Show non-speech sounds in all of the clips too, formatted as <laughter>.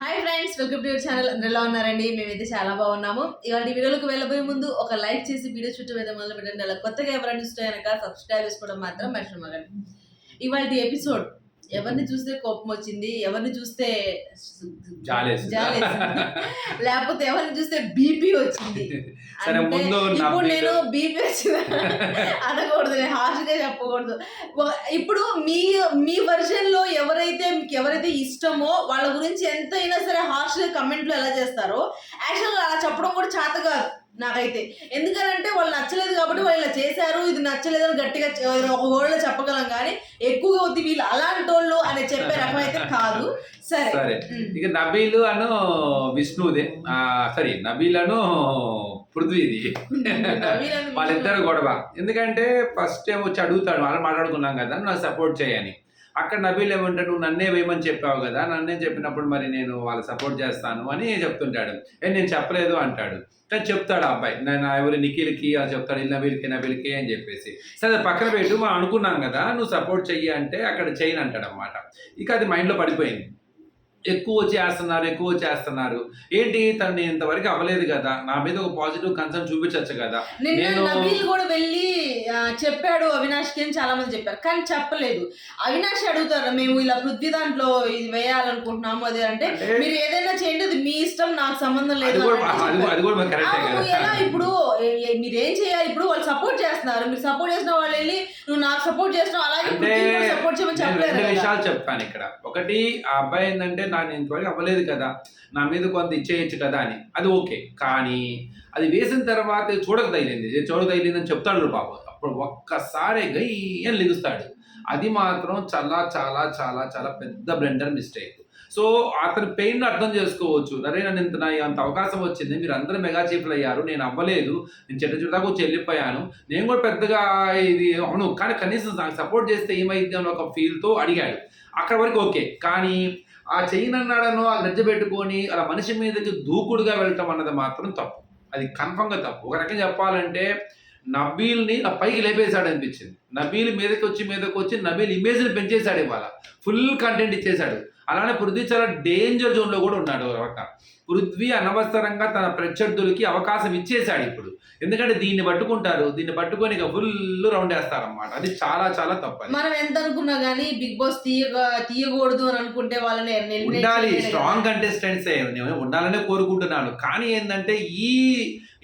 Hi friends welcome to your channel అందరిలో ఎలా ఉన్నారండి? మేమైతే చాలా బాగున్నాము. ఇవాళ వీడియోలకు వెళ్ళబోయే ముందు ఒక లైక్ చేసి వీడియో చుట్టూ మీద మొదలు పెట్టండి అలా కొత్తగా ఎవరైనా చూస్తే కనుక సబ్స్క్రైబ్ చేసుకోవడం మాత్రం మర్చిపోకండి. ఇవాళ ఎపిసోడ్ ఎవరిని చూస్తే కోపం వచ్చింది ఎవరిని చూస్తే లేకపోతే ఎవరిని చూస్తే బీపీ వచ్చింది. <laughs> ఇప్పుడు నేను బీపీ వచ్చింది. <laughs> అనకూడదు నేను హార్ష్గా చెప్పకూడదు. ఇప్పుడు మీ మీ వర్షన్లో ఎవరైతే మీకు ఎవరైతే ఇష్టమో వాళ్ళ గురించి ఎంతైనా సరే హార్ష్గా కమెంట్లు ఎలా చేస్తారో యాక్చువల్గా అలా చెప్పడం కూడా చేత కాదు. నాకైతే. ఎందుకనంటే వాళ్ళు నచ్చలేదు కాబట్టి వాళ్ళు ఇలా చేశారు ఇది నచ్చలేదు అని గట్టిగా ఒక వర్డ్లో చెప్పగలం కానీ ఎక్కువగా వద్దు వీళ్ళు అలాంటి వాళ్ళు అని చెప్పే రకం అయితే కాదు. సరే. సరే. ఇక నబీలు అను విష్ణుదే. సారీ నబీల్ అను పృథ్వీది. వాళ్ళిద్దరు గొడవ. ఎందుకంటే ఫస్ట్ ఏమో వచ్చి అడుగుతాడు వాళ్ళు మాట్లాడుకున్నాం కదా నాకు సపోర్ట్ చేయని. అక్కడ నబీల్ ఏమంటే నువ్వు నన్నే వేయమని చెప్పావు కదా నన్నే చెప్పినప్పుడు మరి నేను వాళ్ళ సపోర్ట్ చేస్తాను అని చెప్తుంటాడు. ఏ నేను చెప్పలేదు అంటాడు. కానీ చెప్తాడు ఆ అబ్బాయి. నేను ఎవరి నిఖిల్కి చెప్తాడు ఈ నబీల్కి నబీల్కి అని చెప్పేసి. సరే అది పక్కన పెట్టు మనం అనుకున్నాం కదా నువ్వు సపోర్ట్ చెయ్యి అంటే అక్కడ చేయను అంటాడు అనమాట ఇక అది మైండ్లో పడిపోయింది. ఎక్కువ చేస్తున్నారు ఎక్కువ చేస్తున్నారు. ఏంటి తను ఇంతవరకు అవ్వలేదు కదా. నా మీద ఒక పాజిటివ్ కన్సర్న్ చూపించవచ్చు కదా. నేను- నబీల్ కూడా వెళ్ళి చెప్పాడు అవినాష్కి అని చాలా మంది చెప్పారు. కానీ చెప్పలేదు. అవినాష్ అడుగుతారు మేము ఇలా పృథ్వీ దాంట్లో ఇది వేయాలనుకుంటున్నాము అదే అంటే మీరు ఏదైనా చేయండి అది మీ ఇష్టం నాకు సంబంధం లేదు ఎలా ఇప్పుడు ఏ- ఏ- మీరేం చేయాలి? ఇప్పుడు వాళ్ళు సపోర్ట్ చేస్తున్నారు. మీరు సపోర్ట్ చేసిన వాళ్ళు వెళ్ళి నువ్వు నాకు సపోర్ట్ చేస్తున్నావు అలాగే సపోర్ట్ చేయమని చెప్పలేదు. విషయాలు చెప్తాను ఇక్కడ. ఒకటి ఆ అబ్బాయి ఏంటంటే నాకు నేను ఇంతవరకు అవ్వలేదు కదా నా మీద కొంత ఇచ్చేయచ్చు కదా అని. అది ఓకే. కానీ అది వేసిన తర్వాత చూడక తగిలింది. ఇది చూడక తగిలింది అని చెప్తాడు బాబు. అప్పుడు ఒక్కసారి గయ్యని లిగుస్తాడు. అది మాత్రం చాలా చాలా చాలా చాలా పెద్ద బ్లెండర్ మిస్టేక్. సో అతని పెయిన్ అర్థం చేసుకోవచ్చు. అరే నన్ను ఇంత నా అంత అవకాశం వచ్చింది. మీరు అందరూ మెగా చీఫ్లు అయ్యారు. నేను అవ్వలేదు. నేను చెట్టు చుట్టాకు వచ్చి వెళ్ళిపోయాను. నేను కూడా పెద్దగా ఇది అవును. కానీ కనీసం నాకు సపోర్ట్ చేస్తే ఏమైంది అని ఒక ఫీల్తో అడిగాడు. అక్కడ వరకు ఓకే. కానీ ఆ చెయ్యనన్నాడనో ఆ గజ్జ పెట్టుకొని అలా మనిషి మీదకి దూకుడుగా వెళ్ళటం అన్నది మాత్రం తప్పు. అది కన్ఫర్మ్గా తప్పు. ఒక రకంగా చెప్పాలంటే నబీల్ని ఆ పైకి లేపేశాడు అనిపించింది. నబీల్ మీదకి వచ్చి మీదకి వచ్చి నబీల్ ఇమేజ్ని పెంచేశాడు ఇవాళ. ఫుల్ కంటెంట్ ఇచ్చేశాడు. అలానే పృథ్వీ చాలా డేంజర్ జోన్లో కూడా ఉన్నాడు ఒక పృథ్వీ అనవసరంగా తన ప్రత్యర్థులకి అవకాశం ఇచ్చేశాడు ఇప్పుడు. ఎందుకంటే దీన్ని పట్టుకుంటారు దీన్ని పట్టుకొని ఇక ఫుల్ రౌండ్ వేస్తారన్నమాట. అది చాలా చాలా తప్పది మనం ఎంత అనుకున్నా గానీ బిగ్ బాస్ తీయగా తీయకూడదు అని అనుకుంటే వాళ్ళని ఉండాలి. స్ట్రాంగ్ కంటెస్టెంట్స్ ఉండాలనే కోరుకుంటున్నాను. కానీ ఏంటంటే ఈ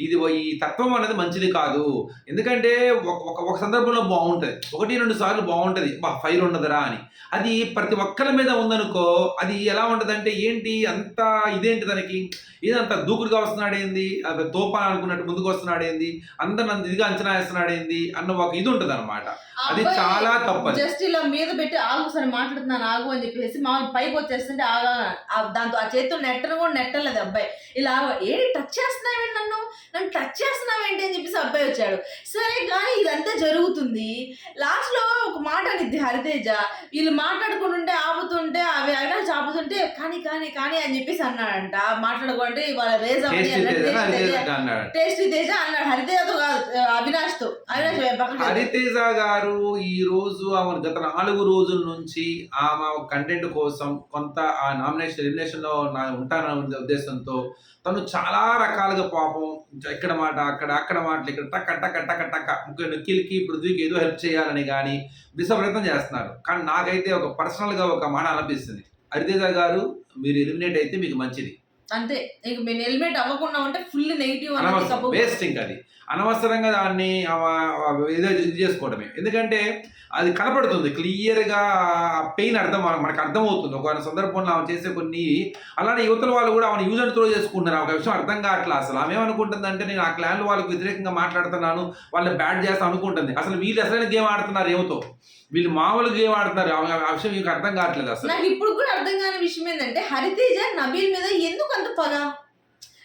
ఇది ఈ తత్వం అనేది మంచిది కాదు. ఎందుకంటే ఒక ఒక- సందర్భంలో బాగుంటుంది. ఒకటి రెండు సార్లు బాగుంటుంది. బా ఫైర్ ఉండదురా అని. అది ప్రతి ఒక్కరి మీద ఉందనుకో అది ఎలా ఉంటదంటే ఏంటి అంత ఇదేంటి దానికి ఇదంత దూకుడుగా వస్తున్నాడు ఏంది? అది తోపా అనుకున్నట్టు ముందుకు వస్తున్నాడు ఏంది? అందరు నన్ను ఇదిగా అంచనా వేస్తున్నాడు ఏంది? అన్న ఒక ఇది ఉంటుంది అనమాట అది చాలా తప్పది. జస్ట్ ఇలా మీద పెట్టి ఆగు సరే మాట్లాడుతున్నాను ఆగు అని చెప్పేసి మా పైకి వచ్చేస్తుంటే ఆగా దాంతో ఆ చేతితో నెట్టను కూడా నెట్టలేదు అబ్బాయి. ఇలా. ఏంటి టచ్ చేస్తున్నావేంటి నన్ను? నన్ను టచ్ చేస్తున్నావేంటి అని చెప్పేసి అబ్బాయి వచ్చాడు. సరే కానీ ఇదంతా జరుగుతుంది. లాస్ట్లో ఒక మాట అనిద్ది హరితేజ. వీళ్ళు మాట్లాడుకుంటుంటే ఆపుతుంటే అవి అవినాష్ ఆపుతుంటే కానీ కానీ కానీ అని చెప్పేసి అన్నాడంట. మాట్లాడుకుంటే వాళ్ళ రేజ్ టేస్ట్ తేజ అన్నాడు. హరితేజతో కాదు అవినాష్తో అవినాష్ హరితేజ గారు ఈ రోజు ఆమె గత నాలుగు రోజుల నుంచి ఆమె కంటెంట్ కోసం కొంత ఆ నామినేషన్ ఎలిమినేషన్లో నా ఉంటానన్న ఉద్దేశంతో తను చాలా రకాలుగా పాపం ఇక్కడ మాట అక్కడ అక్కడ మాటలు ఇక్కడ టక్క టక్క టక్క టక్క ముఖ్య నిఖిల్కి పృథ్వీకి ఏదో హెల్ప్ చేయాలని కానీ విశ్వప్రయత్నం చేస్తున్నారు. కానీ నాకైతే ఒక పర్సనల్గా ఒక మాట అనిపిస్తుంది. హరితేజ గారు మీరు ఎలిమినేట్ అయితే మీకు మంచిది. అంతే. మేము హెల్మెట్ అవ్వకుండా ఉంటే ఫుల్ నెగిటివ్ వేస్ట్ ఇంకా అది. అనవసరంగా దాన్ని ఏదో ఇది చేసుకోవడమే. ఎందుకంటే అది కనపడుతుంది క్లియర్గా పెయిన్ అర్థం మనకు అర్థమవుతుంది. ఒక సందర్భంలో ఆమె చేసే కొన్ని అలానే యువతల వాళ్ళు కూడా ఆమె యూజ్ అండ్ త్రో చేసుకుంటున్నారు. ఒక విషయం అర్థం కావట్లా అసలు. ఆమె ఏమనుకుంటుందంటే నేను ఆ క్లాన్ వాళ్ళకి వ్యతిరేకంగా మాట్లాడుతున్నాను వాళ్ళని బ్యాడ్ చేస్తా అనుకుంటుంది. అసలు వీళ్ళు అసలైన గేమ్ ఆడుతున్నారు ఏమతో వీళ్ళు మామూలు గేమ్ ఆడుతున్నారు. ఆ- ఆ విషయం మీకు అర్థం కావట్లేదు అసలు. నాకు ఇప్పుడు కూడా అర్థం కాని విషయం ఏంటంటే హరితేజ నబీల్ మీద ఎందుకు అంత పగ?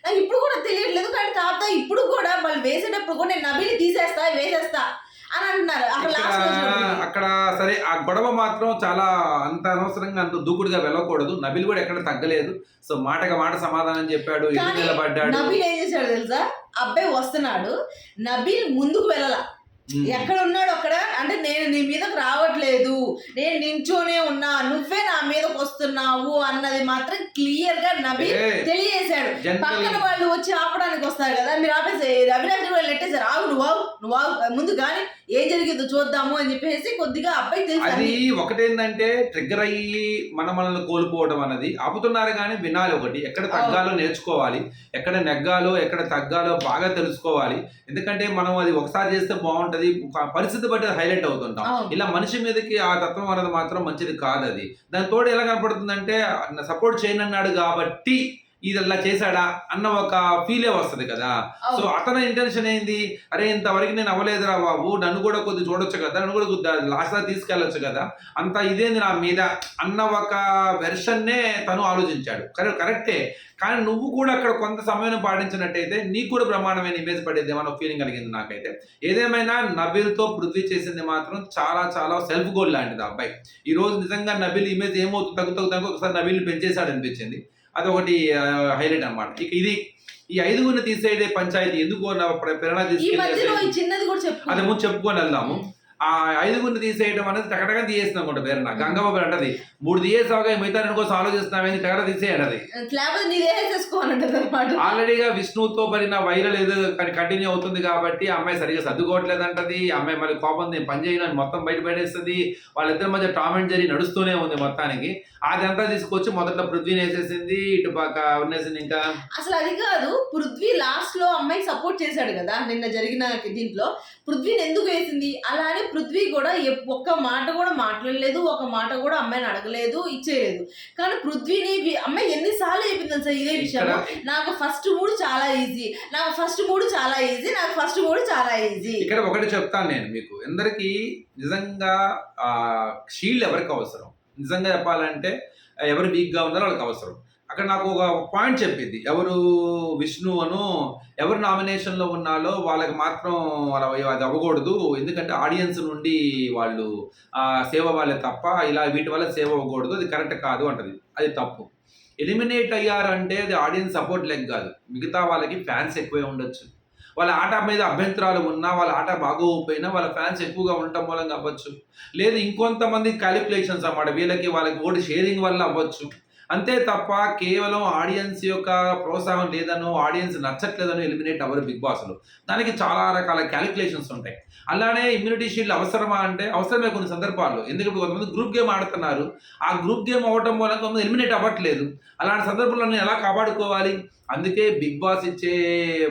నాకు ఇప్పుడు కూడా తెలియట్లేదు. కానీ తాత ఇప్పుడు కూడా వాళ్ళు వేసేటప్పుడు కూడా నేను నబీల్ తీసేస్తా వేసేస్తా అని అంటున్నారు. అక్కడ అక్కడ సరే ఆ గొడవ మాత్రం చాలా అంత అనవసరంగా అంత దూకుడుగా వెళ్ళకూడదు. నబిల్ కూడా ఎక్కడ తగ్గలేదు. సో మాటగా మాట సమాధానం చెప్పాడు నిలబడ్డాడు. నబీల్ ఏం చేశాడు తెలుసా? అబ్బాయి వస్తున్నాడు. నబీల్ ముందుకు వెళ్ళాల. ఎక్కడ ఉన్నాడు అక్కడ? అంటే నేను నీ మీదకు రావట్లేదు. నేను నించోనే ఉన్నా. నువ్వే నా మీదకి వస్తున్నావు అన్నది మాత్రం క్లియర్గా ఏ, తెలియజేశాడు. పక్కన వాళ్ళు వచ్చి ఆపడానికి వస్తారు కదా? మీరు ఆపేసి అవినాష్ వాళ్ళు నెట్టేశారు. ఆగు నువ్వు నువ్వు ముందు కానీ ఏం జరిగిందో చూద్దాము అని చెప్పేసి కొద్దిగా అబ్బాయి అది తెలుసు ఒకటేందంటే ట్రిగ్గర్ అయ్యి మన మనల్ని కోల్పోవడం అన్నది. ఆపుతున్నారు కానీ వినాలి ఒకటి. ఎక్కడ తగ్గాలో నేర్చుకోవాలి. ఎక్కడ నెగ్గాలో ఎక్కడ తగ్గాలో బాగా తెలుసుకోవాలి. ఎందుకంటే మనం అది ఒకసారి చేస్తే బాగుంటది. ప- పరిస్థితి బట్టి హైలైట్ అవుతుంటాం. ఇలా మనిషి మీదకి ఆ తత్వం అనేది మాత్రం మంచిది కాదు అది దాని తోడు ఎలా కనపడుతుందంటే సపోర్ట్ చేయనన్నాడు కాబట్టి ఇది అలా చేశాడా అన్న ఒక ఫీలే వస్తది కదా. సో. అతని ఇంటెన్షన్ ఏంది? అరే ఇంతవరకు నేను అవ్వలేదురా బాబు నన్ను కూడా కొద్ది చూడొచ్చు కదా నన్ను కూడా లాస్ట్ దాకా తీసుకెళ్ళొచ్చు కదా. అంత ఇదేంది నా మీద అన్న ఒక వెర్షన్నే తను ఆలోచించాడు. కరెక్ట్ కరెక్టే కానీ నువ్వు కూడా అక్కడ కొంత సమయం పాటించినట్టయితే నీకు కూడా బ్రహ్మాండమైన ఇమేజ్ పడేది ఏమన్నా ఫీలింగ్ కలిగింది నాకైతే. ఏదేమైనా నబిల్తో పృథ్వీ చేసింది మాత్రం చాలా చాలా సెల్ఫ్ గోల్ లాంటిది అబ్బాయి. ఈ రోజు నిజంగా నబిల్ ఇమేజ్ ఏమవుతుంది తగ్గు తగ్గు ఒకసారి నబిల్ని పెంచేశాడు అనిపించింది అదొకటి హైలైట్ అన్నమాట. ఇక ఇది ఈ ఐదుగురిని తీసేయడే పంచాయతీ ఎందుకు ప్రేరణ తీసుకెళ్ళి అది ముందు చెప్పుకొని వెళ్దాము. ఆ ఐదుగురిని తీసేయడం అనేది టకటగా తీసేసిన అనుకుంటా పేరున గంగబాబు అంటది మూడు తీసేసావుగా మిగతా రెండు కోసం ఆలోచిస్తున్నామేంది టకట అనమాట ఆల్రెడీగా విష్ణుతో పడిన వైరల్ ఏదో కంటిన్యూ అవుతుంది కాబట్టి అమ్మాయి సరిగా సర్దుకోవట్లేదు అంటది అమ్మాయి మళ్ళీ కోపం నేను పని చేయను మొత్తం బయట పడేస్తుంది. వాళ్ళిద్దరి మధ్య టామ్ అండ్ జరీ నడుస్తూనే ఉంది మొత్తానికి. అదంతా తీసుకొచ్చి మొదట్లో పృథ్వీని వేసేసింది ఇటు పక్క ఉన్నేసింది ఇంకా? అసలు అది కాదు పృథ్వీ లాస్ట్లో అమ్మాయి సపోర్ట్ చేశాడు కదా నిన్న జరిగిన దీంట్లో. పృథ్వీని ఎందుకు వేసింది? అలా అని పృథ్వీ కూడా ఒక్క మాట కూడా మాట్లాడలేదు ఒక మాట కూడా అమ్మాయిని అడగలేదు ఇచ్చేయలేదు. కానీ పృథ్వీని అమ్మాయి ఎన్నిసార్లు చెప్పింది తెలుసా ఇదే విషయం నాకు ఫస్ట్ మూడు చాలా ఈజీ. నాకు ఫస్ట్ మూడు చాలా ఈజీ నాకు ఫస్ట్ మూడు చాలా ఈజీ. ఇక్కడ ఒకటి చెప్తాను నేను మీకు. ఎందరికి నిజంగా ఆ షీల్డ్ ఎవరికి అవసరం? నిజంగా చెప్పాలంటే ఎవరు వీక్గా ఉన్నారో వాళ్ళకి అవసరం. అక్కడ నాకు ఒక పాయింట్ చెప్పింది. ఎవరు విష్ణు అను ఎవరు నామినేషన్లో ఉన్నాలో వాళ్ళకి మాత్రం వాళ్ళ అది అవ్వకూడదు. ఎందుకంటే ఆడియన్స్ నుండి వాళ్ళు సేవ వాళ్ళే తప్ప ఇలా వీటి వల్ల సేవ అవ్వకూడదు. అది కరెక్ట్ కాదు అంటది. అది తప్పు. ఎలిమినేట్ అయ్యారంటే అది ఆడియన్స్ సపోర్ట్ లెగ్ కాదు. మిగతా వాళ్ళకి ఫ్యాన్స్ ఎక్కువే ఉండొచ్చు. వాళ్ళ ఆట మీద అభ్యంతరాలు ఉన్నా వాళ్ళ ఆట బాగోకపోయినా వాళ్ళ ఫ్యాన్స్ ఎక్కువగా ఉండటం మూలంగా అవ్వచ్చు. లేదు ఇంకొంతమంది క్యాలిక్యులేషన్స్ అన్నమాట. వీళ్ళకి వాళ్ళకి ఓటు షేరింగ్ వల్ల అవ్వచ్చు. అంతే తప్ప కేవలం ఆడియన్స్ యొక్క ప్రోత్సాహం లేదనో ఆడియన్స్ నచ్చట్లేదనో ఎలిమినేట్ అవ్వరు బిగ్ బాస్లో. దానికి చాలా రకాల క్యాలిక్యులేషన్స్ ఉంటాయి. అలానే ఇమ్యూనిటీ షీల్డ్ అవసరమా అంటే అవసరమే కొన్ని సందర్భాల్లో. ఎందుకంటే కొంతమంది గ్రూప్ గేమ్ ఆడుతున్నారు. ఆ గ్రూప్ గేమ్ అవ్వటం వల్ల కొంతమంది ఎలిమినేట్ అవ్వట్లేదు. అలాంటి సందర్భంలో నేను ఎలా కాపాడుకోవాలి? అందుకే బిగ్ బాస్ ఇచ్చే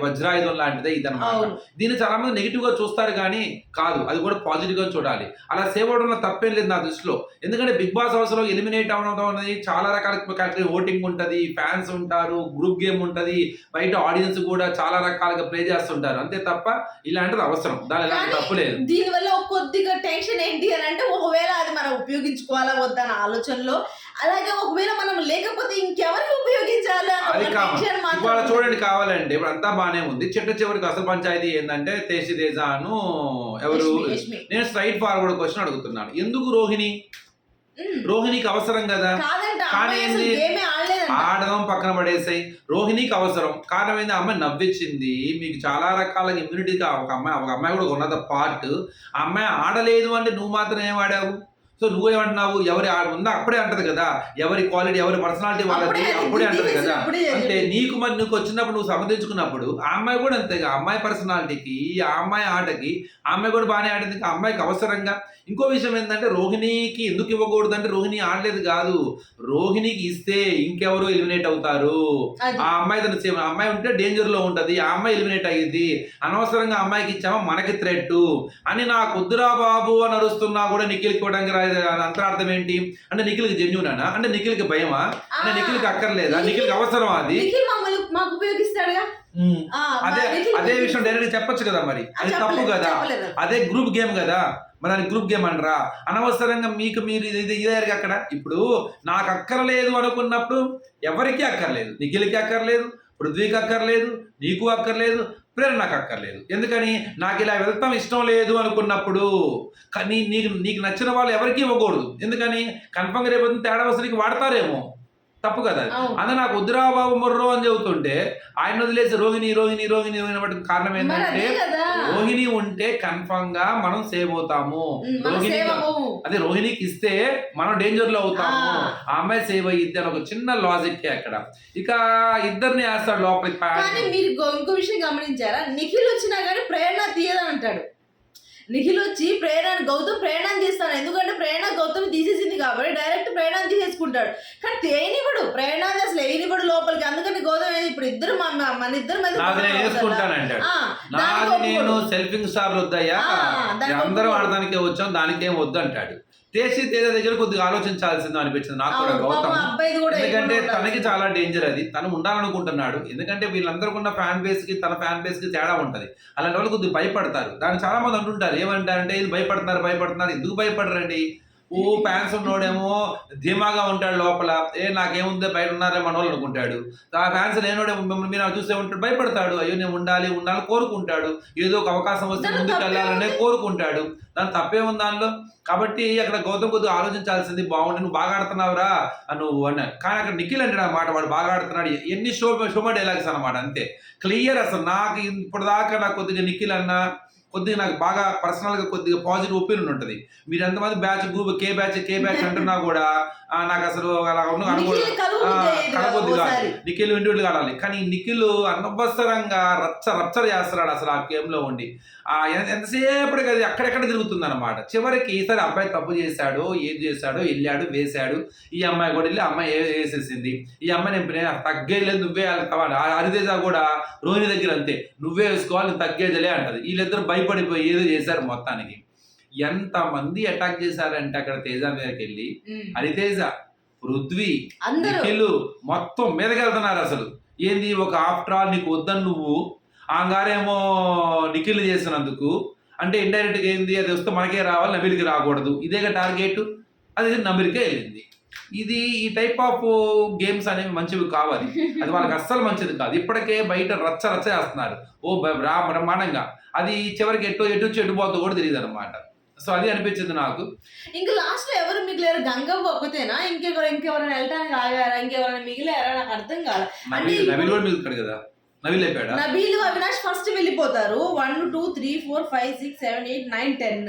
వజ్రాయుధం లాంటిదే ఇదన్నమాట. దీన్ని చాలా మంది నెగిటివ్గా చూస్తారు కానీ కాదు అది కూడా పాజిటివ్గా చూడాలి. అలా సేవ్ అవడంలో తప్పేం లేదు నా దృష్టిలో. ఎందుకంటే బిగ్ బాస్ అవసరం ఎలిమినేట్ అవడం అనేది చాలా రకాల ఓటింగ్ ఉంటది ఫ్యాన్స్ ఉంటారు గ్రూప్ గేమ్ ఉంటది బయట ఆడియన్స్ కూడా చాలా రకాలుగా ప్లే చేస్తుంటారు. అంతే తప్ప ఇలాంటిది అవసరం. దాని ఎలాంటి తప్పు లేదు. దీని వల్ల ఒక కొద్దిగా టెన్షన్ ఏంటి అని అంటే ఒకవేళ అది మనం ఉపయోగించుకోవాలా వద్దా అన్న ఆలోచనలో అలాగే ఒకవేళ మనం లేకపోతే ఇంకెవరికి ఉపయోగించాలి అది కావాలి. ఇవాళ. చూడండి కావాలంటే ఇప్పుడు అంతా బానే ఉంది. చిట్ట చివరికి అసలు పంచాయతీ ఏంటంటే తేజి తేజాను ఎవరు. నేను స్ట్రైట్ ఫార్వర్డ్ క్వశ్చన్ అడుగుతున్నాను. ఎందుకు రోహిణి. రోహిణికి అవసరం కదా. కానీ ఏంది? ఆడదాం పక్కన పడేసాయి. రోహిణికి అవసరం. కారణం ఏంది? అమ్మాయి నవ్వించింది మీకు చాలా రకాల ఇమ్యూనిటీగా ఒక అమ్మాయి ఒక అమ్మాయి కూడా ఉన్నది. పార్ట్ అమ్మాయి ఆడలేదు అంటే నువ్వు మాత్రం ఏం ఆడావు? సో నువ్వేమంటున్నావు ఎవరి ఆ- ఉందా? అప్పుడే అంటది కదా. ఎవరి క్వాలిటీ ఎవరి పర్సనాలిటీ వాళ్ళది అప్పుడే అంటది కదా. అంటే. నీకు మరి నీకు వచ్చినప్పుడు నువ్వు సమర్థించుకున్నప్పుడు ఆ అమ్మాయి కూడా అంతేగా. అమ్మాయి పర్సనాలిటీకి ఆ అమ్మాయి ఆటకి ఆ అమ్మాయి కూడా బాగానే ఆడింది. ఆ అమ్మాయికి అవసరంగా ఇంకో విషయం ఏంటంటే రోహిణికి ఎందుకు ఇవ్వకూడదు అంటే రోహిణి ఆడలేదు కాదు. రోహిణికి ఇస్తే ఇంకెవరు ఎలిమినేట్ అవుతారు? అది. ఆ అమ్మాయి తన అమ్మాయి ఉంటే డేంజర్లో ఉంటది. ఆ అమ్మాయి ఎలిమినేట్ అయ్యింది అనవసరంగా అమ్మాయికి ఇచ్చామా? మనకి థ్రెట్ అని నా కుద్దురా బాబు అని అరుస్తున్నా కూడా నిఖిల్కి ఇవ్వడానికి రా- అంతరార్థం ఏంటి? అంటే నిఖిల్కి జెన్యునా అంటే నిఖిల్కి భయమా? అంటే ఆ, నిఖిల్కి అక్కర్లేదా? నిఖిల్కి అది? నిఖిల్ మమ్మల్ని మాకు ఉపయోగిస్తాడుగా? ఉమ్. ఆ, అదే నిఖిల్ అదే విషయం డైరెక్ట్ చెప్పొచ్చు కదా మరి. అది తప్పు కదా. అదే గ్రూప్ గేమ్ కదా. మరి అది గ్రూప్ గేమ్ అనరా అనవసరంగా మీకు మీరు ఇది ఇది ఇదే అక్కడ? ఇప్పుడు నాకు అక్కర్లేదు అనుకున్నప్పుడు ఎవరికి అక్కర్లేదు. నిఖిల్కి అక్కర్లేదు పృథ్వీకి అక్కర్లేదు నీకు అక్కర్లేదు ప్రేరణకు అక్కర్లేదు. ఎందుకని? నాకు ఇలా వెళ్తాం ఇష్టం లేదు అనుకున్నప్పుడు కానీ నీకు నీకు నచ్చిన వాళ్ళు ఎవరికి ఇవ్వకూడదు. ఎందుకని? కన్ఫర్మ్ రేపు తేడా వసరికి వాడతారేమో. తప్పు కదా అది. నాకు వద్దురా బాబు మొర్రో అని చెబుతుంటే ఆయన వదిలేసి రోహిణి రోహిణి రోహిణి రోహిణి కారణం ఏంటంటే రోహిణి ఉంటే కన్ఫర్మ్గా మనం సేవ్ అవుతాము. రోహిణి. అదే రోహిణికి ఇస్తే మనం డేంజర్లో అవుతాము. ఆ. అమ్మాయి సేవ్ అయ్యిద్ది అని ఒక చిన్న లాజిక్ అక్కడ. ఇక ఇద్దరిని వేస్తాడు లోపలికి. కానీ మీరు ఇంకో విషయం గమనించారా? నిఖిల్ వచ్చినా కానీ ప్రేరణ తీయదని అంటాడు నిఖిల్ వచ్చి ప్రేరణ గౌతమ్ ప్రేరణ తీస్తాడు ఎందుకంటే ప్రేరణ గౌతమ్ తీసేసింది కాబట్టి డైరెక్ట్ ప్రేరణ తీసేసుకుంటాడు. కానీ తేనివ్వడు. ప్రేరణ అసలు వేయనివ్వడు లోపలికి. అందుకని గౌతమ్ ఇప్పుడు ఇద్దరు మన ఇద్దరు మీద. సెల్ఫింగ్ స్టార్ వద్దయ్యా. అందరం. ఆడదానికే వచ్చాం. దానికేం వద్దు అంటాడు తేసి తేజ దగ్గర కొద్దిగా ఆలోచించాల్సిందో అనిపించింది. నాకు కూడా గౌతమ్. ఎందుకంటే తనకి. చాలా డేంజర్ అది. తను ఉండాలనుకుంటున్నాడు. ఎందుకంటే వీళ్ళందరికీ ఉన్న ఫ్యాన్ బేస్కి తన ఫ్యాన్ బేస్కి తేడా ఉంటది. అలాంటి వాళ్ళు కొద్దిగా భయపడతారు. దానికి చాలా మంది అంటుంటారు. ఏమంటారంటే ఇది భయపడుతున్నారు భయపడుతున్నారు? ఎందుకు భయపడరండి? ఓ ఫ్యాన్స్ ఉన్నోడేమో ధీమాగా ఉంటాడు లోపల. ఏ నాకేముంది? బయట ఉన్నారే మన వాళ్ళు అనుకుంటాడు. ఆ ఫ్యాన్స్ లేనోడేమో మిమ్మల్ని మీరు చూసే ఉంటాడు భయపడతాడు. అయ్యో నేను ఉండాలి ఉండాలి కోరుకుంటాడు. ఏదో ఒక అవకాశం వస్తే ముందుకు వెళ్ళాలనే. కోరుకుంటాడు. దాని తప్పే ఉంది దానిలో? కాబట్టి అక్కడ గౌతమ్ కొద్దిగా ఆలోచించాల్సింది బాగుంది నువ్వు బాగా ఆడుతున్నావురా అని నువ్వు అన్నా కానీ అక్కడ నిఖిల్ అంటాడు అన్నమాట వాడు బాగా ఆడుతున్నాడు. ఎన్ని షో షోమా డైలాగ్స్ అన్నమాట అంతే. క్లియర్ అసలు. నాకు ఇప్పటిదాకా నాకు కొద్దిగా నిఖిల్ అన్న కొద్దిగా నాకు బాగా పర్సనల్గా కొద్దిగా పాజిటివ్ ఒపీనియన్ ఉంటుంది. మీరు ఎంతమంది బ్యాచ్ గ్రూప్ కే బ్యాచ్ కే బ్యాచ్ అంటున్నా కూడా నాకు అసలు అలా ఉన్న నిఖిల్ కదా. ఇండివిజువల్ ఆడాలి కానీ నిఖిల్ అనవసరంగా రచ్చ రచ్చ చేస్తున్నాడు అసలు ఆ గేమ్లో ఉండి. ఎంతసేపటికి అది అక్కడెక్కడ తిరుగుతుంది అనమాట చివరికి ఈసారి అబ్బాయి తప్పు చేశాడో ఏది చేశాడో వెళ్ళాడు వేశాడు. ఈ అమ్మాయి కూడా వెళ్ళి అమ్మాయి ఏ- వేసేసింది. ఈ అమ్మాయి నేను తగ్గేయలేదు నువ్వే హరితేజ కూడా రోహిణి దగ్గర అంతే. నువ్వే వేసుకోవాలి తగ్గేదిలే అంటది. వీళ్ళిద్దరు భయపడిపోయి ఏదో చేశారు మొత్తానికి. ఎంత మంది అటాక్ చేశారంటే అక్కడ తేజ మీదకి వెళ్ళి. హరితేజ పృథ్వీ అందరూ. నిఖిల్ మొత్తం మీదకి వెళ్తున్నారు అసలు. ఏంది ఒక ఆఫ్టర్ ఆల్ నీకు వద్దని నువ్వు? ఆంగారేమో నిఖిల్ చేసినందుకు. అంటే ఇండైరెక్ట్గా ఏంది అది వస్తే మనకే రావాలి నబిల్కి రాకూడదు. ఇదేగా టార్గెట్ అది నబిల్కే వెళ్ళింది. ఇది ఈ టైప్ ఆఫ్ గేమ్స్ అనేవి మంచివి కావాలి అది. వాళ్ళకి అస్సలు మంచిది కాదు. ఇప్పటికే బయట రచ్చ రచ్చ చేస్తున్నారు. ఓ బ్రా బ్రహ్మాండంగా అది చివరికి ఎటు ఎటు ఎటు పోతుందో కూడా తెలియదు అనమాట సో అది అనిపించింది నాకు. ఇంకా లాస్ట్లో ఎవరు మిగిలారు? గంగవ్వ ఒకతేనా ఇంకెవరు ఇంకెవరైనా వెళ్ళటానికి ఆగారా? ఇంకెవరైనా మిగిలారా? నాకు అర్థం అంటే కూడా మిగులుతాడు కదా. అయిపోయాడా నబీలు అవినాష్ ఫస్ట్ వెళ్ళిపోతారు. One two three four five six seven eight nine ten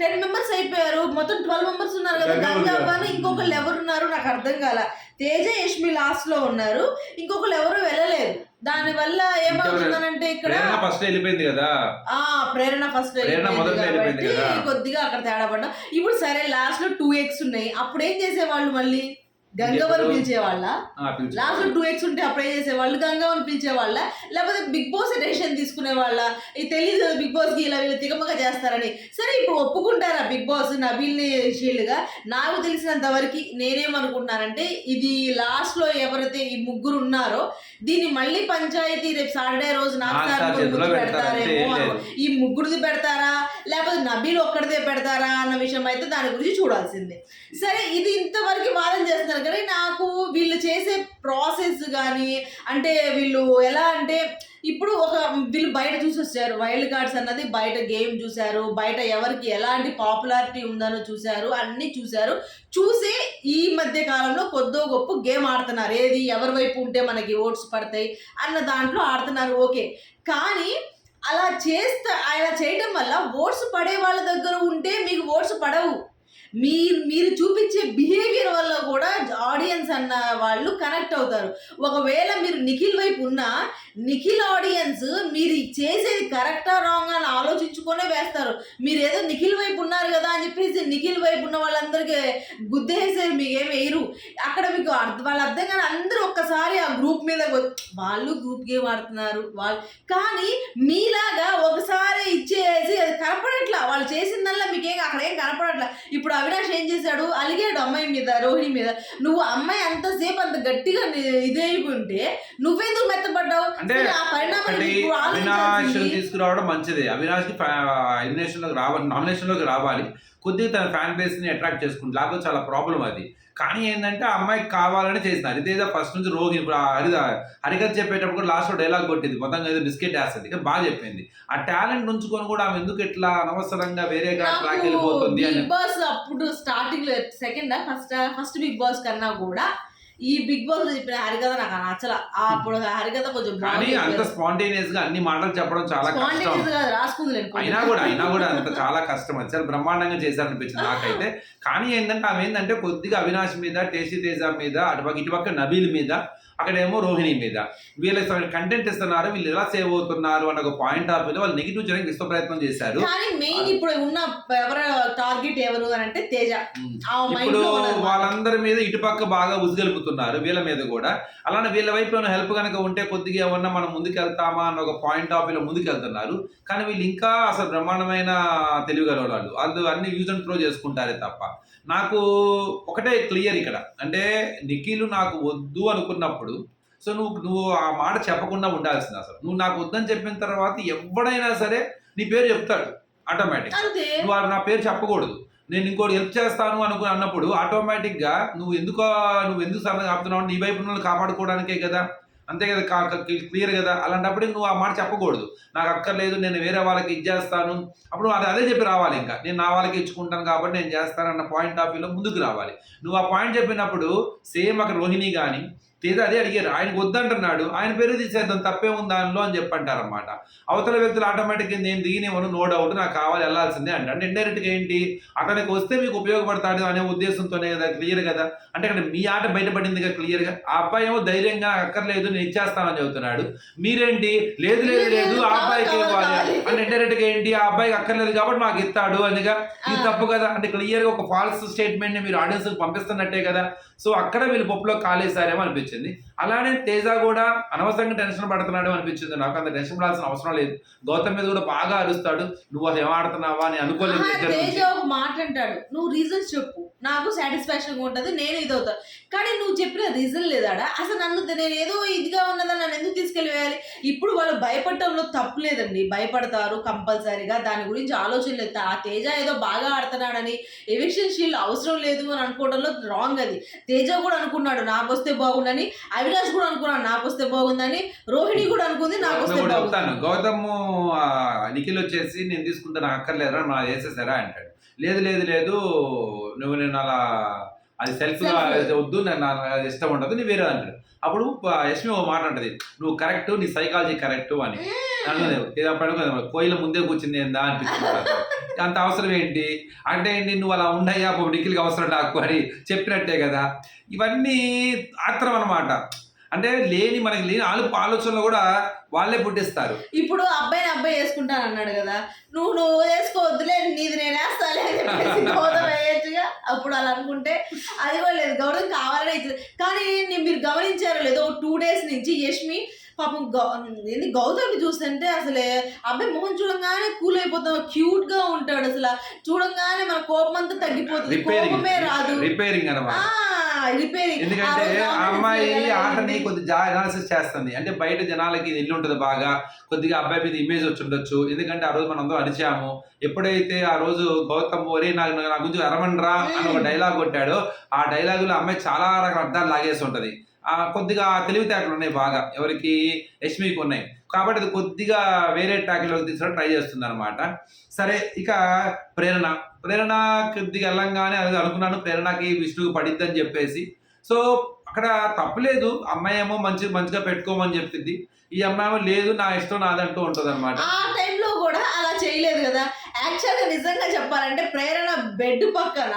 ten members అయిపోయారు. మొత్తం ట్వెల్వ్ మెంబర్స్ ఉన్నారు కదా. గంగవ్వను ఇంకొకళ్ళు ఎవరు ఉన్నారు? నాకు అర్థం కాల. తేజ యష్మి లాస్ట్లో ఉన్నారు. ఇంకొకళ్ళు ఎవరు వెళ్ళలేదు. దాని వల్ల ఏమవుతుందనంటే ఇక్కడ ఫస్ట్ వెళ్ళిపోయింది కదా. ఆ ప్రేరణ ఫస్ట్ వెళ్ళిపోయింది కదా. కొద్దిగా అక్కడ తేడా పడ్డా. ఇప్పుడు సరే లాస్ట్లో టూ ఎక్స్ ఉన్నాయి. అప్పుడు ఏం చేసేవాళ్ళు మళ్ళీ? ఇంకెప్పుడు? పిలిచేవాళ్ళ? పిలిచి- లాస్ట్లో టూ ఎక్స్ ఉంటే అప్పుడే చేసేవాళ్ళు గంగవ్వని పిలిచేవాళ్ళ? లేకపోతే బిగ్ బాస్ డెసిషన్ తీసుకునే వాళ్ళ ఇది తెలియదు బిగ్ బాస్కి ఇలా వీళ్ళు తికమక చేస్తారని. సరే ఇప్పుడు ఒప్పుకుంటారా బిగ్ బాస్ నబీల్ని షీల్డ్గా? నాకు తెలిసినంత వరకు నేనేమనుకుంటున్నానంటే ఇది లాస్ట్లో ఎవరైతే ఈ ముగ్గురు ఉన్నారో దీన్ని మళ్ళీ పంచాయతీ రేపు సాటర్డే రోజు నాకు పెడతారేమో. ఈ ముగ్గురిది పెడతారా? లేకపోతే నబీలు ఒక్కడిదే పెడతారా అన్న విషయం అయితే దాని గురించి చూడాల్సిందే. సరే ఇది ఇంతవరకు వాదన చేస్తున్నారు కానీ నాకు వీళ్ళు చేసే ప్రాసెస్ కానీ అంటే వీళ్ళు ఎలా అంటే ఇప్పుడు ఒక వీళ్ళు బయట చూసి వచ్చారు వైల్డ్ కార్డ్స్ అన్నది బయట గేమ్ చూశారు బయట ఎవరికి ఎలాంటి పాపులారిటీ ఉందనో చూశారు అన్నీ చూశారు. చూసి ఈ మధ్య కాలంలో కొద్దో గొప్ప గేమ్ ఆడుతున్నారు. ఏది? ఎవరి వైపు ఉంటే మనకి ఓట్స్ పడతాయి అన్న దాంట్లో ఆడుతున్నారు. ఓకే. కానీ అలా చేస్తా అలా చేయడం వల్ల ఓట్స్ పడే వాళ్ళ దగ్గర ఉంటే మీకు ఓట్స్ పడవు. మీరు మీరు చూపించే బిహేవియర్ వల్ల కూడా ఆడియన్స్ అన్న వాళ్ళు కనెక్ట్ అవుతారు. ఒకవేళ మీరు నిఖిల్ వైపు ఉన్నా నిఖిల్ ఆడియన్స్ మీరు చేసేది కరెక్టా రాంగ్ అని ఆలోచించుకొనే వేస్తారు. మీరు ఏదో నిఖిల్ వైపు ఉన్నారు కదా అని చెప్పేసి నిఖిల్ వైపు ఉన్న వాళ్ళందరికీ గుద్దేసేది మీకు ఏమి వేయరు. అక్కడ మీకు అర్థ- వాళ్ళ అర్థం కానీ అందరూ ఒక్కసారి ఆ గ్రూప్ మీద వాళ్ళు గ్రూప్ గేమ్ ఆడుతున్నారు వాళ్ళు కానీ మీలాగా ఒకసారి ఇచ్చేసి అది కనపడట్లా. వాళ్ళు చేసిందల్లా మీకేం అక్కడ ఏం కనపడట్లా. ఇప్పుడు అవినాష్ ఏం చేశాడు? అలిగాడు అమ్మాయి మీద రోహిణి మీద. నువ్వు అమ్మాయి అంతసేపు అంత గట్టిగా ఇదే ఉంటే నువ్వెందుకు మెత్తపడ్డావు? అంటే ఒకటి అవినాష్. తీసుకురావడం మంచిదే. అవినాష్కి ఎలిమినేషన్లోకి రావాలి నామినేషన్లోకి రావాలి. కొద్దిగా తన ఫ్యాన్ బేస్ని అట్రాక్ట్ చేసుకుంటుంది. లేకపోతే చాలా ప్రాబ్లం అది. కానీ ఏంటంటే ఆ అమ్మాయికి కావాలని చేసింది. హరితేజ ఫస్ట్ నుంచి రోగి ఇప్పుడు హరి హరికథ చెప్పేటప్పుడు కూడా లాస్ట్లో డైలాగ్ కొట్టింది. మొత్తం ఏదో బిస్కెట్ వేస్తుంది. కానీ బాగా చెప్పింది. ఆ టాలెంట్ ఉంచుకొని కూడా ఆమె ఎందుకు ఇట్లా అనవసరంగా వేరే ట్రాక్ వెళ్ళిపోతుంది అని బిగ్ బాస్ అప్పుడు స్టార్టింగ్లో second? First first big boss కన్నా కూడా ఈ బిగ్ బాస్లో చెప్పిన హరికథ నాకు నచ్చల. అప్పుడు హరికథ కొంచెం కానీ అంత స్పాంటేనియస్గా అన్ని మాటలు చెప్పడం చాలా కష్టం. రాసుకుంది అయినా కూడా అయినా కూడా అంత చాలా కష్టం అది. చాలా బ్రహ్మాండంగా చేశారనిపించింది నాకైతే. కానీ ఏంటంటే ఆమె ఏంటంటే కొద్దిగా అవినాష్ మీద టేసీ తేజ మీద అటుపక్క ఇటుపక్క నబీల్ మీద అక్కడేమో రోహిణి మీద. వీళ్ళకి కంటెంట్ ఇస్తున్నారు వీళ్ళు ఎలా సేవ్ అవుతున్నారు అన్న ఒక పాయింట్ ఆఫ్ వ్యూ వాళ్ళు నెగిటివ్ చేయడానికి విశ్వ ప్రయత్నం చేశారు. కానీ మెయిన్ ఇప్పుడు ఉన్న ఎవరు టార్గెట్ ఎవరు అని అంటే తేజ. ఇప్పుడు. వాళ్ళందరి మీద ఇటుపక్క బాగా ఉసిగలుపుతున్నారు వీళ్ళ మీద కూడా. అలానే వీళ్ళ వైపు ఏమైనా హెల్ప్ కనుక ఉంటే కొద్దిగా ఏమన్నా మనం ముందుకు వెళ్తామా అన్న ఒక పాయింట్ ఆఫ్ వ్యూలో ముందుకు వెళ్తున్నారు కానీ వీళ్ళు ఇంకా అసలు బ్రహ్మాండమైన తెలివిగల వాళ్ళు వాళ్ళు అన్ని యూజ్ అండ్ త్రో చేసుకుంటారే తప్ప. నాకు ఒకటే క్లియర్ ఇక్కడ. అంటే నిఖిల్ నాకు వద్దు అనుకున్నప్పుడు సో నువ్వు నువ్వు ఆ మాట చెప్పకుండా ఉండాల్సింది అసలు. నువ్వు నాకు వద్దని చెప్పిన తర్వాత ఎవడైనా సరే నీ పేరు చెప్తాడు ఆటోమేటిక్ నువ్వు నా పేరు చెప్పకూడదు. నేను ఇంకోటి హెల్ప్ చేస్తాను అనుకుని అన్నప్పుడు ఆటోమేటిక్గా నువ్వు ఎందుకు నువ్వు ఎందుకు సరదా ఆపుతున్నావు? నీ వైపు నువ్వు కాపాడుకోవడానికే కదా. అంతే కదా క్లియర్ కదా? అలాంటప్పుడు నువ్వు ఆ మాట చెప్పకూడదు. నాకు అక్కర్లేదు నేను వేరే వాళ్ళకి ఇచ్చేస్తాను. అప్పుడు అది అదే చెప్పి రావాలి ఇంకా. నేను నా వాళ్ళకి ఇచ్చుకుంటాను కాబట్టి నేను చేస్తాను అన్న పాయింట్ ఆఫ్ వ్యూలో ముందుకు రావాలి. నువ్వు ఆ పాయింట్ చెప్పినప్పుడు సేమ్ అక్కడ రోహిణి కానీ తేజ అదే అడిగారు. ఆయనకు వద్దంటున్నాడు. ఆయన పేరు తీసేద్దాం తప్పే ఉంది దానిలో అని చెప్పంటారన్నమాట. అవతల వ్యక్తులు ఆటోమేటిక్గా నేను దిగినేమను నో డౌట్ నాకు కావాలి వెళ్ళాల్సిందే అంటే. అంటే ఇండైరెక్ట్గా ఏంటి? అతనికి వస్తే మీకు ఉపయోగపడతాడు అనే ఉద్దేశంతోనే కదా క్లియర్ కదా? అంటే ఇక్కడ మీ ఆట బయటపడింది కదా క్లియర్గా ఆ అబ్బాయి ఏమో ధైర్యంగా అక్కర్లేదు నేను ఇచ్చేస్తానని చెబుతున్నాడు. మీరేంటి? లేదు లేదు లేదు ఆ అబ్బాయికి ఇవ్వాలి అంటే ఇండైరెక్ట్గా ఏంటి? ఆ అబ్బాయికి అక్కర్లేదు కాబట్టి మాకు ఇస్తాడు అందుగా ఇది తప్పు కదా? అంటే క్లియర్గా ఒక ఫాల్స్ స్టేట్మెంట్ని మీరు ఆడియన్స్ పంపిస్తున్నట్టే కదా? సో అక్కడ వీళ్ళు పప్పులో కాలేసారేమో అనిపించింది. అలానే తేజ కూడా అనవసరంగా టెన్షన్ పడుతున్నాడు అనిపించింది. నాకు అంత టెన్షన్ పడాల్సిన అవసరం లేదు. గౌతమ్ మీద కూడా బాగా అరుస్తాడు. నువ్వు అసలు ఏమాడుతున్నావా అని అనుకోలేదు మాట అంటాడు నువ్వు రీజన్స్ చెప్పు. నాకు సాటిస్ఫాక్షన్ ఉంటది నేను ఇది అవుతా. కానీ నువ్వు చెప్పిన రీజన్ లేదాడా? అసలు నన్ను నేను ఏదో ఇదిగా ఉన్నదని నన్ను ఎందుకు తీసుకెళ్ళివేయాలి? ఇప్పుడు వాళ్ళు భయపడటంలో తప్పు లేదండి. భయపడతారు కంపల్సరీగా. దాని గురించి ఆలోచన లేదు ఆ తేజ ఏదో బాగా ఆడుతున్నాడని ఎవిక్షన్ షీల్డ్ అవసరం లేదు అని అనుకోవడంలో రాంగ్ అది. తేజ కూడా అనుకున్నాడు నాకు వస్తే బాగుందని అవినాష్ కూడా అనుకున్నాడు నాకు వస్తే బాగుందని రోహిణి కూడా అనుకుంది నాకు వస్తే బాగుంది. గౌతమ్ నిఖిల్ వచ్చేసి నేను తీసుకుంటే నాకు అక్కర్లేదురా నా వేసేసారా? అంటాడు. లేదు లేదు లేదు. నువ్వు నేను అలా అది సెల్ఫ్గా Self. వద్దు నేను నాకు అది ఇష్టం ఉండదు నీ వేరే అంటాడు అప్పుడు యష్మి ఒక మాట అంటది నువ్వు కరెక్ట్ నీ సైకాలజీ కరెక్ట్ అని. ఏదో పడుకో కోయిల ముందే కూర్చుంది ఏందా? అనిపిస్తుంది. అంత అవసరం ఏంటి? అంటే ఏంటి? నువ్వు అలా ఉండయ్యా నిఖిల్కి అవసరం నాకు అని చెప్పినట్టే కదా. ఇవన్నీ ఆత్రం అన్నమాట. అంటే లేని మనకి లేని ఆలో ఆలోచనలు కూడా వాళ్ళే పుట్టిస్తారు. ఇప్పుడు అబ్బాయిని అబ్బాయి వేసుకుంటాను అన్నాడు కదా నువ్వు నువ్వు వేసుకోవద్దులే నీది నేను వేస్తాలే అని చెప్పేసి <laughs> గౌతమ్ వేయచ్చుగా అప్పుడు అలా అనుకుంటే అది కూడా లేదు గౌతమ్ కావాలనే కానీ మీరు గమనించారో లేదో టూ డేస్ నుంచి యష్మి పాపం గౌ ఏంది గౌతమ్ని చూస్తుంటే అసలే అబ్బాయి మొహం చూడంగానే కూల్ అయిపోతాం క్యూట్గా ఉంటాడు అసలు. చూడంగానే మన కోపం అంతా తగ్గిపోతుంది. రిపేరింగ్ కోపమే రాదు. రిపేరింగ్ ఎందుకంటే అమ్మాయి ఆటని కొద్ది జా అనాలిసిస్ చేస్తుంది. అంటే బయట జనాలకి ఇది ఇల్లు ఉంటుంది బాగా కొద్దిగా అబ్బాయి మీద ఇమేజ్ వచ్చి ఉండొచ్చు. ఎందుకంటే ఆ రోజు మనం అందరం అరిచాము. ఎప్పుడైతే ఆ రోజు గౌతమ్ ఒరే నాకు నా గురించి అరవనరా అని ఒక డైలాగ్ కొట్టాడో ఆ డైలాగులో అమ్మాయి చాలా రకాల అర్థాలు లాగేసి ఉంటది. కొద్దిగా తెలివితేటలు ఉన్నాయి బాగా. ఎవరికి యష్మికి ఉన్నాయి. కాబట్టి అది కొద్దిగా వేరే ట్రాక్లోకి తీసుకోవడం ట్రై చేస్తుంది అనమాట సరే ఇక ప్రేరణ. ప్రేరణ కొద్దిగా వెళ్ళంగానే అది అనుకున్నాను. ప్రేరణకి విష్ణువు పడిద్దని చెప్పేసి. సో అక్కడ తప్పలేదు. అమ్మాయి ఏమో మంచి మంచిగా పెట్టుకోమని చెప్తుంది ఈ అమ్మాయి లేదు నా ఇష్టం నాదంటూ ఉంటుంది అనమాట ఆ టైంలో కూడా అలా చేయలేదు కదా. యాక్చువల్గా నిజంగా చెప్పాలంటే ప్రేరణ బెడ్ పక్కన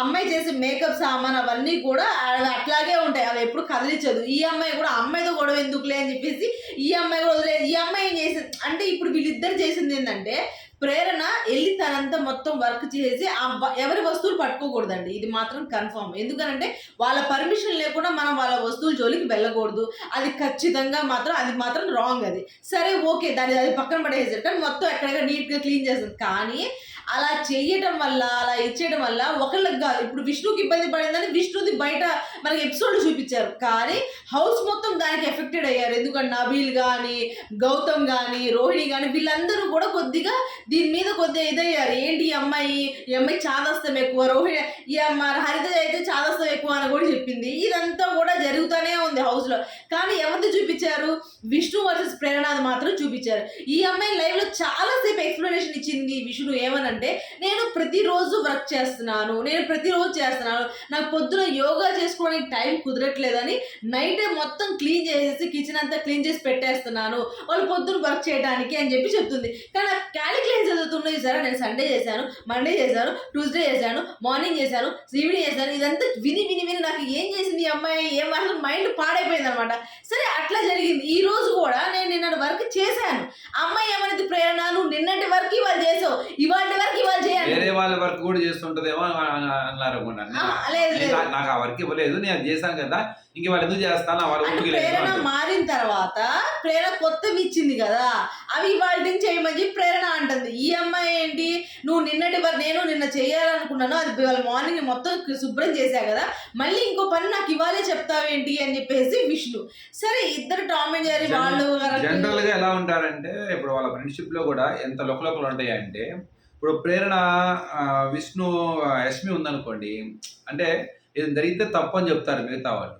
అమ్మాయి చేసే మేకప్ సామాన్ అవన్నీ కూడా అవి అట్లాగే ఉంటాయి. అవి ఎప్పుడు కదిలించదు. ఈ అమ్మాయి కూడా అమ్మాయితో గొడవ ఎందుకులే అని చెప్పేసి ఈ అమ్మాయి కూడా వదిలేదు. ఈ అమ్మాయి ఏం చేసింది? అంటే ఇప్పుడు వీళ్ళిద్దరు చేసింది ఏంటంటే ప్రేరణ వెళ్ళి తనంతా మొత్తం వర్క్ చేసి ఎవరి వస్తువులు పట్టుకోకూడదండి. ఇది మాత్రం కన్ఫర్మ్ ఎందుకనంటే వాళ్ళ పర్మిషన్ లేకుండా మనం వాళ్ళ వస్తువులు జోలికి వెళ్ళకూడదు. అది ఖచ్చితంగా మాత్రం అది మాత్రం రాంగ్ అది. సరే ఓకే. దాన్ని అది పక్కన పడేసారు కానీ మొత్తం ఎక్కడెక్కడ నీట్గా క్లీన్ చేస్తుంది కానీ అలా చేయటం వల్ల అలా ఇచ్చేయడం వల్ల ఒకళ్ళకి కాదు. ఇప్పుడు విష్ణుకి ఇబ్బంది పడిందని విష్ణుది బయట మనకి ఎపిసోడ్ చూపించారు. కానీ హౌస్ మొత్తం దానికి ఎఫెక్టెడ్ అయ్యారు. ఎందుకంటే నబీల్ కానీ గౌతమ్ కానీ రోహిణి కానీ వీళ్ళందరూ కూడా కొద్దిగా దీని మీద కొద్దిగా ఇదయ్యారు. ఏంటి ఈ అమ్మాయి? ఈ అమ్మాయి చాదస్తం ఎక్కువ. రోహిణి ఈ అమ్మాయి హరిత అయితే చాదస్తం ఎక్కువ అని కూడా చెప్పింది. ఇదంతా కూడా జరుగుతూనే ఉంది హౌస్లో. కానీ ఎవరిది చూపించారు? విష్ణు వర్సెస్ ప్రేరణ మాత్రం చూపించారు. ఈ అమ్మాయి లైవ్లో చాలా సేపు ఎక్స్ప్లెనేషన్ ఇచ్చింది విష్ణు ఏమనంటే నేను ప్రతిరోజు వర్క్ చేస్తున్నాను నేను ప్రతిరోజు చేస్తున్నాను నాకు పొద్దున యోగా చేసుకోవడానికి టైం కుదరట్లేదని నైట్ మొత్తం క్లీన్ చేసేసి కిచెన్ అంతా క్లీన్ చేసి పెట్టేస్తున్నాను. వాళ్ళు పొద్దున వర్క్ చేయడానికి అని చెప్పి చెప్తుంది. కానీ క్యాలిక్యులేషన్ చదువుతున్నది సరే నేను సండే చేశాను మండే చేశాను ట్యూస్డే చేశాను మార్నింగ్ చేశాను ఈవినింగ్ చేశాను ఇదంతా విని విని విని నాకు ఏం చేసింది ఈ అమ్మాయి? ఏం అసలు మైండ్ పాడైపోయింది అనమాట సరే అట్లా జరిగింది. ఈ రోజు కూడా నేను నిన్న వర్క్ చేశాను. అమ్మాయి ఏమనేది ప్రేరణ? నువ్వు నిన్నటి వరకు ఇవాళ చేసావు. ఇవాళ వరకు ఇవాళ చేయాలి. వేరే వాళ్ళ వర్క్ కూడా చేస్తుంటదేమో అని అన్నారు అనుకున్నాను. లేదు, లేదు. నాకు ఆ వర్క్ ఇవ్వలేదు నేను అది చేశాను కదా. ఇంక వాళ్ళు ఎందుకు చేస్తాను? ఆ అంటే ప్రేరణ లేదు మారిన తర్వాత ప్రేరణ కొత్తవి ఇచ్చింది కదా. అవి ఇవాళ నుంచి చేయమని చెప్పి ప్రేరణ అంటుంది. ఈ అమ్మాయి ఏంటి? నువ్వు నిన్నటి వరకు నేను నిన్న చేయాలనుకున్నాను. అది ఇవాళ మార్నింగ్ మొత్తం శుభ్రం చేశా కదా. మళ్ళీ ఇంకో పని నాకు ఇవాళే చెప్తావేంటి అని చెప్పేసి విష్ణు. సరే ఇద్దరు టామ్ అండ్ జెర్రీ వాళ్ళు జనరల్గా ఎలా ఉంటారంటే ఇప్పుడు వాళ్ళ ఫ్రెండ్షిప్లో కూడా ఎంత లోకలోకలు ఉంటాయి అంటే ఇప్పుడు ప్రేరణ విష్ణు యశ్మి ఉందనుకోండి అంటే ఇది జరిగితే తప్పు అని చెప్తారు మిగతా వాళ్ళు.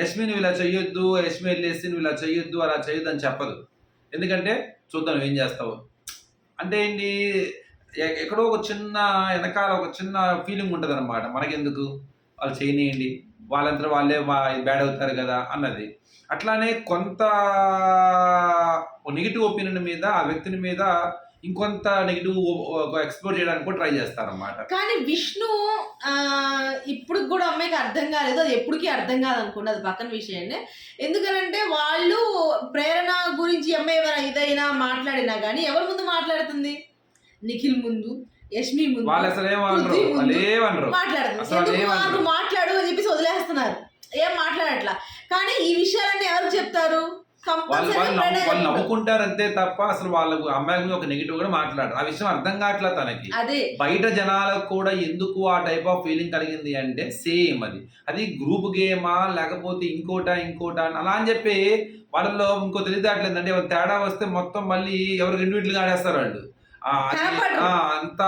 యష్మి నువ్వు ఇలా చెయ్యొద్దు యశ్మి వెళ్ళేసి నువ్వు ఇలా చెయ్యొద్దు అలా చెయ్యొద్దు అని చెప్పదు. ఎందుకంటే చూద్దాం ఏం చేస్తావు? అంటే ఏంటి? ఎ- ఎక్కడో ఒక చిన్న వెనకాల ఒక చిన్న ఫీలింగ్ ఉంటుంది అనమాట మనకెందుకు? వాళ్ళు చేయనియండి. వాళ్ళంతా వాళ్ళే బ్యాడ్ అవుతారు కదా అన్నది. అట్లానే కొంత నెగిటివ్ ఒపీనియన్ మీద ఆ వ్యక్తిని మీద ఇంకొంత నెగిటివ్ ఎక్స్ప్లోర్ చేయడానికి కూడా ట్రై చేస్తారన్నమాట. కానీ విష్ణు ఇప్పుడు కూడా అమ్మాయికి అర్థం కాలేదు. అది ఎప్పటికీ అర్థం కాదనుకోండి అది పక్కన విషయాన్ని. ఎందుకనంటే వాళ్ళు ప్రేరణ గురించి అమ్మాయి ఏమైనా ఇదైనా మాట్లాడినా కానీ ఎవరి ముందు మాట్లాడుతుంది? నిఖిల్ ముందు యష్మి ముందు వాళ్ళు అసలు ఏమనరు మాట్లాడు అని చెప్పేసి వదిలేస్తున్నారు. ఏం మాట్లాడట్లా? కానీ ఈ విషయాలన్నీ ఎవరు చెప్తారు? వాళ్ళు వాళ్ళు నవ్వు- వాళ్ళు. నవ్వుకుంటారు అంతే తప్ప అసలు వాళ్ళకు అమ్మాయి గురించి ఒక నెగిటివ్ కూడా మాట్లాడరు. ఆ విషయం అర్థం కావట్లేదు తనకి. బయట జనాలకు కూడా ఎందుకు ఆ టైప్ ఆఫ్ ఫీలింగ్ కలిగింది అంటే సేమ్ అది. అది గ్రూప్ గేమా లేకపోతే ఇంకోటా ఇంకోటా అలా అని చెప్పి వాళ్ళలో ఇంకో తెలియదాట్లేదు అంటే తేడా వస్తే మొత్తం మళ్ళీ ఎవరు ఇండివిజువల్గా ఆడేస్తారు వాళ్ళు. అంత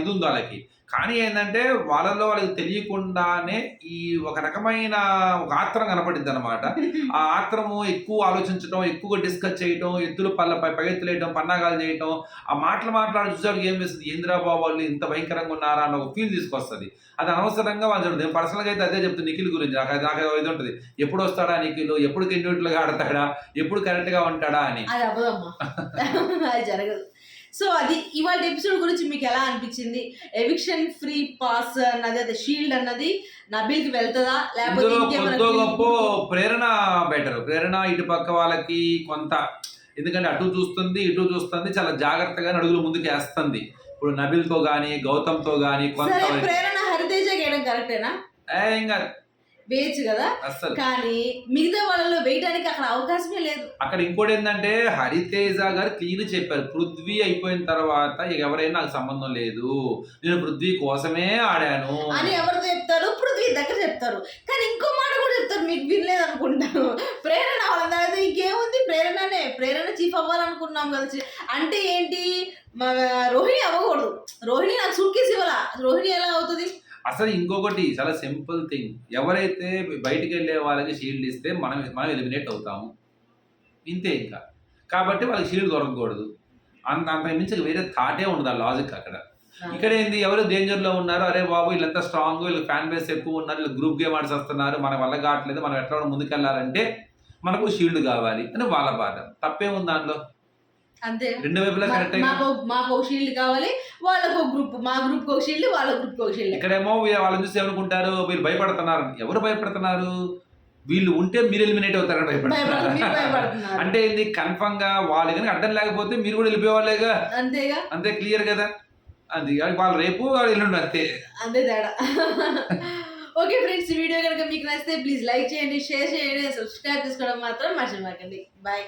ఇది ఉంది వాళ్ళకి. కానీ ఏంటంటే వాళ్ళలో వాళ్ళకి తెలియకుండానే ఈ ఒక రకమైన ఒక ఆత్రం కనపడింది అనమాట ఆ ఆత్రము ఎక్కువ ఆలోచించడం ఎక్కువగా డిస్కస్ చేయటం ఎత్తులు పల్ల పగెత్తులేయడం పన్నాగాలు చేయటం ఆ మాటలు మాట్లాడి చూసేవాళ్ళకి ఏం వేస్తుంది ఇంద్రాబాబు వాళ్ళు ఇంత భయంకరంగా ఉన్నారా? అన్న ఒక ఫీల్ తీసుకొస్తుంది. అది అనవసరంగా వాళ్ళు చూడదు నేను పర్సనల్గా అయితే అదే చెప్తుంది నిఖిల్ గురించి. నాకు నాకు ఇది ఉంటుంది. ఎప్పుడు వస్తాడా నిఖిల్? ఎప్పుడు కెండ్యూట్లుగా ఆడతాడా? ఎప్పుడు కరెక్ట్గా ఉంటాడా? అని. అది జరగదు. సో అది ఇవాళ ఎపిసోడ్ గురించి మీకు ఎలా అనిపించింది? ఎవిక్షన్ ఫ్రీ పాస్ అన్నది అది షీల్డ్ అన్నది నబిల్కి వెళ్తుందా? లేకపోతే ఇంకేమైనా గొప్ప ప్రేరణ బెటర్ ప్రేరణ ఇటు పక్క వాళ్ళకి కొంత ఎందుకంటే అటు చూస్తుంది ఇటు చూస్తుంది చాలా జాగ్రత్తగా అడుగులు ముందుకు వేస్తుంది ఇప్పుడు నబిల్తో గానీ గౌతమ్తో గానీ కొంత ప్రేరణ హరితేజ వేయడం కరెక్టేనా ఏ, ఇంకా వేయచ్చు కదా? కానీ మిగతా వాళ్ళలో వేయడానికి అక్కడ అవకాశమే లేదు. అక్కడ ఇంకోటి ఏంటంటే హరితేజ గారు క్లీన్ చెప్పారు. పృథ్వీ అయిపోయిన తర్వాత ఎవరైనా నాకు సంబంధం లేదు. నేను పృథ్వీ కోసమే ఆడాను. అని ఎవరితో చెప్తారు? పృథ్వీ దగ్గర చెప్తారు. కానీ ఇంకో మాట కూడా చెప్తారు. మీకు వినలేదు అనుకుంటాను ప్రేరణ వాళ్ళందరూ ఇంకేముంది? ప్రేరణనే. ప్రేరణ చీఫ్ అవ్వాలనుకున్నాం కదా అంటే ఏంటి? రోహిణి అవ్వకూడదు. రోహిణి నాకు సూట్ కేసు ఇవ్వాలా? రోహిణి ఎలా అవుతుంది? అసలు ఇంకొకటి చాలా సింపుల్ థింగ్. ఎవరైతే బయటికి వెళ్ళే వాళ్ళకి షీల్డ్ ఇస్తే మనం మనం ఎలిమినేట్ అవుతాము. ఇంతే ఇంకా. కాబట్టి వాళ్ళకి షీల్డ్ దొరకకూడదు. అంత అంత మించి వేరే థాటే ఉండదు ఆ లాజిక్ అక్కడ. ఇక్కడ ఏంది? ఎవరు డేంజర్లో ఉన్నారు? అరే బాబు వీళ్ళంతా స్ట్రాంగ్ వీళ్ళకి ఫ్యాన్ బేస్ ఎక్కువ ఉన్నారు వీళ్ళు గ్రూప్ గేమ్ ఆడిసి వస్తున్నారు మన వల్ల కావట్లేదు మనం ఎట్లా ముందుకెళ్ళాలంటే మనకు షీల్డ్ కావాలి అని వాళ్ళ బాధ. తప్పేముంది దానిలో అంతే. రెండు వైపులా కరెక్ట్ మాకు మాకు ఒక షీల్డ్ కావాలి వాళ్ళకు ఒక గ్రూప్ మా గ్రూప్ ఒక షీల్డ్ వాళ్ళ గ్రూప్ ఒక షీల్డ్ ఇక్కడేమో వాళ్ళని చూసి ఏమనుకుంటారు? వీళ్ళు భయపడుతున్నారు. ఎవరు భయపడుతున్నారు? వీళ్ళు ఉంటే మీరు ఎలిమినేట్ అవుతారని భయపడుతున్నారు. మీరు అంటే ఇది కన్ఫర్మ్గా వాళ్ళు కానీ అడ్డం లేకపోతే మీరు కూడా వెళ్ళిపోయేవాళ్ళేగా? అంతేగా? అంతే క్లియర్ కదా? అది వాళ్ళు రేపు వాళ్ళు ఎల్లుండి అంతే. అంతే తేడా. ఓకే ఫ్రెండ్స్ వీడియో కనుక మీకు నచ్చితే ప్లీజ్ లైక్ చేయండి షేర్ చేయండి సబ్స్క్రైబ్ చేసుకోవడం మాత్రం మర్చిపోకండి. బాయ్.